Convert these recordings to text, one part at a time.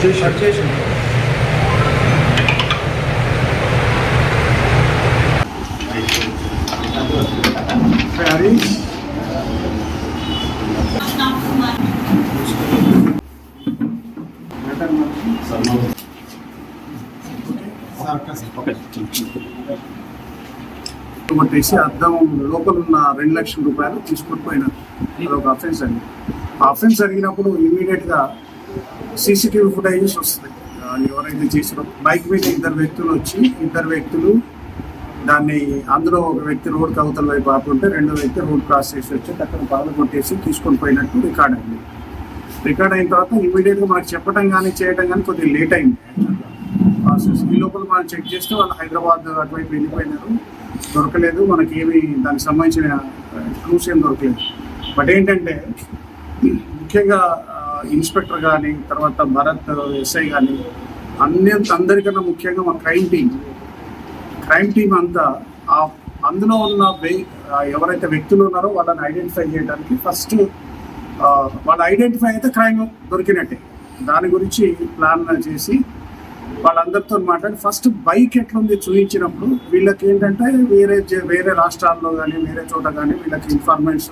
చేసి కొట్టేసి అద్దం లోపల ఉన్న రెండు లక్షల రూపాయలు తీసుకొని పోయినారు అది ఒక అఫెన్స్ అండి. ఆ అఫెన్స్ జరిగినప్పుడు ఇమీడియట్గా సీసీటీవీ ఫుటేజెస్ వస్తుంది ఆ, ఎవరైతే చేసినో బైక్ మీద ఇద్దరు వ్యక్తులు వచ్చి ఇద్దరు వ్యక్తులు దాన్ని అందులో ఒక వ్యక్తి రోడ్ కవతల వైపు ఆపుకుంటే రెండో వ్యక్తి రోడ్ క్రాస్ చేసి వచ్చి అక్కడ పగల కొట్టేసి తీసుకొని పోయినట్టు రికార్డ్ అయింది. రికార్డ్ అయిన తర్వాత ఇమీడియట్గా మనకు చెప్పడం కానీ చేయడం కానీ కొద్దిగా లేట్ అయింది ప్రాసెస్ ఈ లోపల మనం చెక్ చేస్తే వాళ్ళు హైదరాబాద్ అటువైపు వెళ్ళిపోయినారు. దొరకలేదు. మనకి ఏమి దానికి సంబంధించిన క్లూస్ ఏం దొరకలేదు. బట్ ఏంటంటే ముఖ్యంగా ఇన్స్పెక్టర్ కానీ తర్వాత భరత్ ఎస్ఐ కానీ అన్ని అందరికన్నా ముఖ్యంగా మన క్రైమ్ టీం క్రైమ్ టీం అంతా ఆ అందులో ఉన్న వే- ఎవరైతే వ్యక్తులు ఉన్నారో వాళ్ళని ఐడెంటిఫై చేయడానికి ఫస్ట్ వాళ్ళు ఐడెంటిఫై అయితే క్రైమ్ దొరికినట్టే. దాని గురించి ప్లాన్ చేసి వాళ్ళందరితో మాట్లాడి ఫస్ట్ బైక్ ఎట్లుంది చూపించినప్పుడు వీళ్ళకి ఏంటంటే వేరే వేరే రాష్ట్రాల్లో కానీ వేరే చోట కానీ వీళ్ళకి ఇన్ఫార్మెంట్స్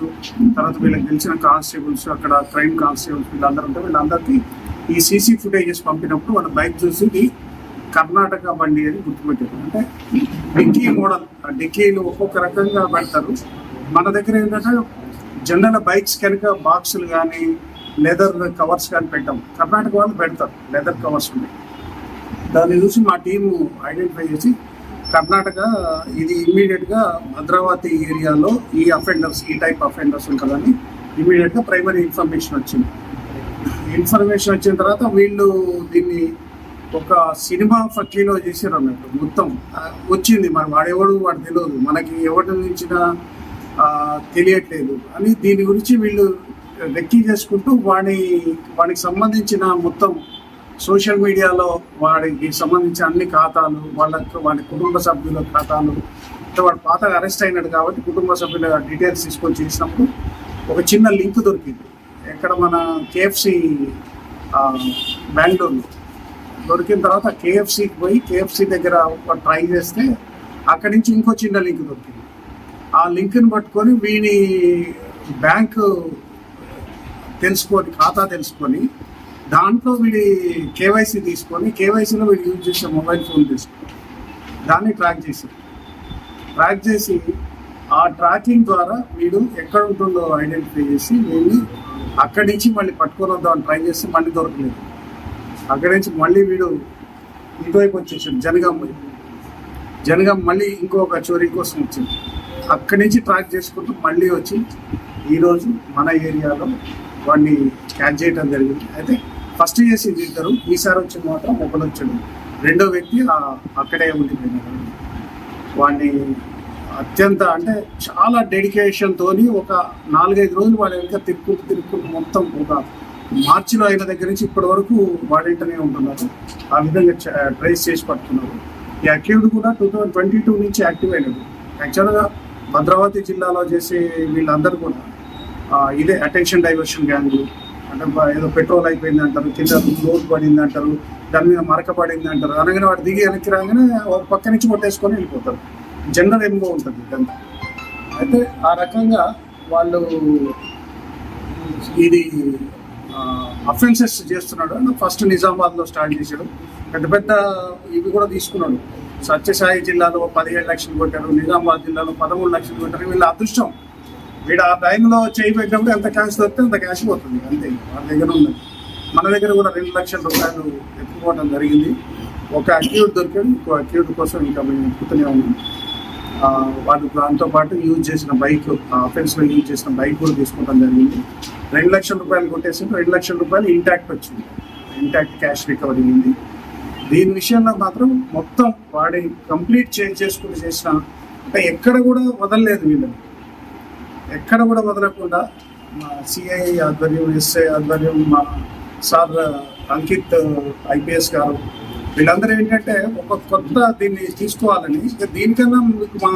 తర్వాత వీళ్ళకి తెలిసిన కానిస్టేబుల్స్ అక్కడ క్రైమ్ కానిస్టేబుల్స్ వీళ్ళందరూ ఉంటే వీళ్ళందరికీ ఈ సీసీ ఫుటేజెస్ పంపినప్పుడు వాళ్ళ బైక్ చూసి ఇది కర్ణాటక బండి అని గుర్తుపెట్టారు. అంటే డిక్కీ మోడల్ ఆ డిక్కీలు ఒక్కొక్క రకంగా పెడతారు. మన దగ్గర ఏంటంటే జనరల్ బైక్స్ కనుక బాక్సులు కానీ లెదర్ కవర్స్ కానీ పెట్టాం. కర్ణాటక వాళ్ళు పెడతారు. లెదర్ కవర్స్ ఉన్నాయి దాన్ని చూసి మా టీము ఐడెంటిఫై చేసి కర్ణాటక ఇది ఇమ్మీడియట్గా భద్రావతి ఏరియాలో ఈ అఫెండర్స్ ఈ టైప్ అఫెండర్స్ ఉంటుందని ఇమ్మీడియట్గా ప్రైమరీ ఇన్ఫర్మేషన్ వచ్చింది. ఇన్ఫర్మేషన్ వచ్చిన తర్వాత వీళ్ళు దీన్ని ఒక సినిమా ఫక్కీలో చేశారు అన్నట్టు మొత్తం వచ్చింది మరి వాడెవడు వాడు తెలియదు మనకి ఎవరి నుంచిన తెలియట్లేదు. అని దీని గురించి వీళ్ళు వెక్కి చేసుకుంటూ వాడి వాడికి సంబంధించిన మొత్తం సోషల్ మీడియాలో వాడికి సంబంధించిన అన్ని ఖాతాలు వాళ్ళకు వాడి కుటుంబ సభ్యుల ఖాతాలు అంటే వాడు పాత అరెస్ట్ అయినాడు కాబట్టి కుటుంబ సభ్యుల డీటెయిల్స్ తీసుకొని చేసినప్పుడు ఒక చిన్న లింక్ దొరికింది. ఎక్కడ మన కేఎఫ్సి బెంగళూరులో. దొరికిన తర్వాత కేఎఫ్సికి పోయి కేఎఫ్సి దగ్గర ఒక ట్రై చేస్తే అక్కడి నుంచి ఇంకో చిన్న లింక్ దొరికింది. ఆ లింక్ని పట్టుకొని వీని బ్యాంకు తెలుసుకొని ఖాతా తెలుసుకొని దాంట్లో వీడి కేవైసీ తీసుకొని కేవైసీలో వీడు యూజ్ చేసే మొబైల్ ఫోన్ తీసుకొని దాన్ని ట్రాక్ చేశారు ట్రాక్ చేసి ఆ ట్రాకింగ్ ద్వారా వీడు ఎక్కడ ఉంటుందో ఐడెంటిఫై చేసి వీడిని అక్కడి నుంచి మళ్ళీ పట్టుకొని వద్దామని ట్రై చేసి మళ్ళీ దొరకలేదు. అక్కడి నుంచి మళ్ళీ వీడు ఇటువైపు వచ్చేసాడు జనగాం వైపు. జనగాం మళ్ళీ ఇంకొక చోరీ కోసం వచ్చింది. అక్కడి నుంచి ట్రాక్ చేసుకుంటూ మళ్ళీ వచ్చి ఈరోజు మన ఏరియాలో వాడిని క్యాచ్ చేయడం జరిగింది. అయితే ఫస్ట్ చేసింది ఇద్దరు ఈసారి వచ్చింది మాత్రం ఒకరు వచ్చాడు రెండో వ్యక్తి అక్కడే ఉండిపోయినాడు వాడిని అత్యంత అంటే చాలా డెడికేషన్తోని ఒక నాలుగైదు రోజులు వాడి వెనక తిరుక్కుంటూ తిరుక్కుంటూ మొత్తం ఒక మార్చిలో అయిన దగ్గర నుంచి ఇప్పటి వరకు వాడింటనే ఉంటున్నారు ఆ విధంగా ట్రేస్ చేసి పట్టుకున్నారు ఈ అక్యూడ్ కూడా టూ థౌజండ్ ట్వంటీ టూ నుంచి యాక్టివ్ అయినాడు. యాక్చువల్గా భద్రావతి జిల్లాలో చేసే వీళ్ళందరూ కూడా ఇదే అటెన్షన్ డైవర్షన్ గ్యాంగ్లు అంటే ఏదో పెట్రోల్ అయిపోయింది అంటారు కింద లోడ్ పడింది అంటారు దాని మీద మరక పడింది అంటారు. అనగానే వాడు దిగి వెనక్కి రాగానే పక్క నుంచి కొట్టేసుకొని వెళ్ళిపోతారు. జనరల్ ఏమో ఉంటుంది ఇదంతా. అయితే ఆ రకంగా వాళ్ళు ఇది అఫెన్సెస్ చేస్తున్నాడు. ఫస్ట్ నిజామాబాద్లో స్టార్ట్ చేశాడు. పెద్ద పెద్ద ఇవి కూడా తీసుకున్నాడు. సత్యసాయి జిల్లాలో పదిహేడు లక్షలు కొట్టారు నిజామాబాద్ జిల్లాలో పదమూడు లక్షలు కొట్టారు. వీళ్ళ అదృష్టం వీడు ఆ టైంలో చేయి పెట్టినప్పుడు ఎంత క్యాష్ దొరికితే అంత క్యాష్ పోతుంది అంతే. వాళ్ళ దగ్గర ఉన్నది. మన దగ్గర కూడా రెండు లక్షల రూపాయలు ఎత్తుకోవడం జరిగింది. ఒక అక్యూట్ దొరికాడు ఇంకో అక్యూట్ కోసం ఇంకా మేము ఎక్కుతూనే ఉన్నాం. వాళ్ళు దాంతో పాటు యూజ్ చేసిన బైక్ అఫెన్స్లో యూజ్ చేసిన బైక్ కూడా తీసుకోవడం జరిగింది. రెండు లక్షల రూపాయలు కొట్టేసి రెండు లక్షల రూపాయలు ఇంటాక్ట్ వచ్చింది. ఇంటాక్ట్ క్యాష్ రికవరీ అయింది దీని విషయంలో మాత్రం మొత్తం వాడి కంప్లీట్ చేంజ్ చేసుకుంటూ చేసిన అంటే ఎక్కడ కూడా వదలలేదు వీళ్ళని ఎక్కడ కూడా వదలకుండా మా సిఐ ఆధ్వర్యం ఎస్ఐ ఆధ్వర్యం మా సార్ అంకిత్ ఐపీఎస్ గారు వీళ్ళందరూ ఏంటంటే ఒక కొత్త దీన్ని తీసుకోవాలని ఇక దీనికన్నా మీకు మా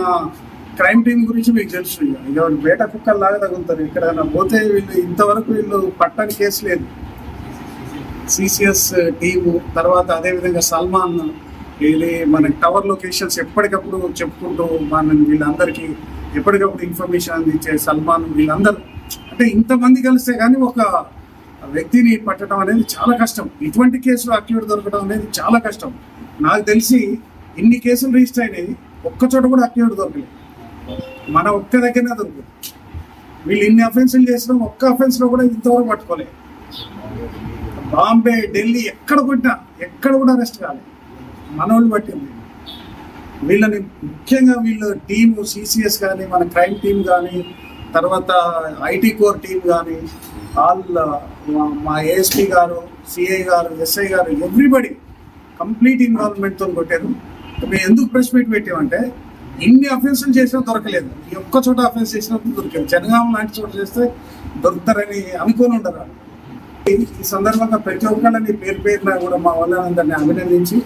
క్రైమ్ టీం గురించి మీకు తెలుసు ఇక. ఇక బేట కుక్కల్లాగా తగులుతారు. ఎక్కడైనా పోతే వీళ్ళు ఇంతవరకు వీళ్ళు పట్టని కేసు లేదు. సిసిఎస్ టీము తర్వాత అదేవిధంగా సల్మాన్ ఇది మన టవర్ లొకేషన్స్ ఎప్పటికప్పుడు చెప్పుకుంటూ మన వీళ్ళందరికీ ఎప్పటికప్పుడు ఇన్ఫర్మేషన్ అందించే సల్మాన్ వీళ్ళందరూ. అంటే ఇంతమంది కలిస్తే కానీ ఒక వ్యక్తిని పట్టడం అనేది చాలా కష్టం. ఇటువంటి కేసులు అక్యూట్ దొరకడం అనేది చాలా కష్టం. నాకు తెలిసి ఇన్ని కేసులు రిజిస్టర్ అయినాయి ఒక్క చోట కూడా అక్యూట్ దొరకలేదు. మన ఒక్క దగ్గరనే దొరకదు వీళ్ళు ఇన్ని అఫెన్సులు చేసినా ఒక్క అఫెన్స్లో కూడా ఇంతవరకు పట్టుకోలేదు. బాంబే ఢిల్లీ ఎక్కడ కొట్టినా ఎక్కడ కూడా అరెస్ట్ కాలేదు మనోళ్ళు పట్టింది. వీళ్ళని ముఖ్యంగా వీళ్ళు టీము సిసిఎస్ కానీ మన క్రైమ్ టీం కానీ తర్వాత ఐటీ కోర్ టీం కానీ ఆల్ మా ఏఎస్పీ గారు సిఐ గారు ఎస్ఐ గారు ఎవ్రీబడి కంప్లీట్ ఇన్వాల్వ్మెంట్తో కొట్టారు. మేము ఎందుకు ప్రెస్ మీట్ పెట్టామంటే ఇన్ని అఫెన్సులు చేసినా దొరకలేదు. ఈ ఒక్క చోట అఫెన్స్ చేసినప్పుడు దొరికింది జనగామ లాంటి చోట చేస్తే దొరుకుతారని అనుకోని ఉండరు ఈ సందర్భంగా ప్రతి ఒక్కళ్ళని పేరు పేరున కూడా మా వాళ్ళందరినీ అభినందించి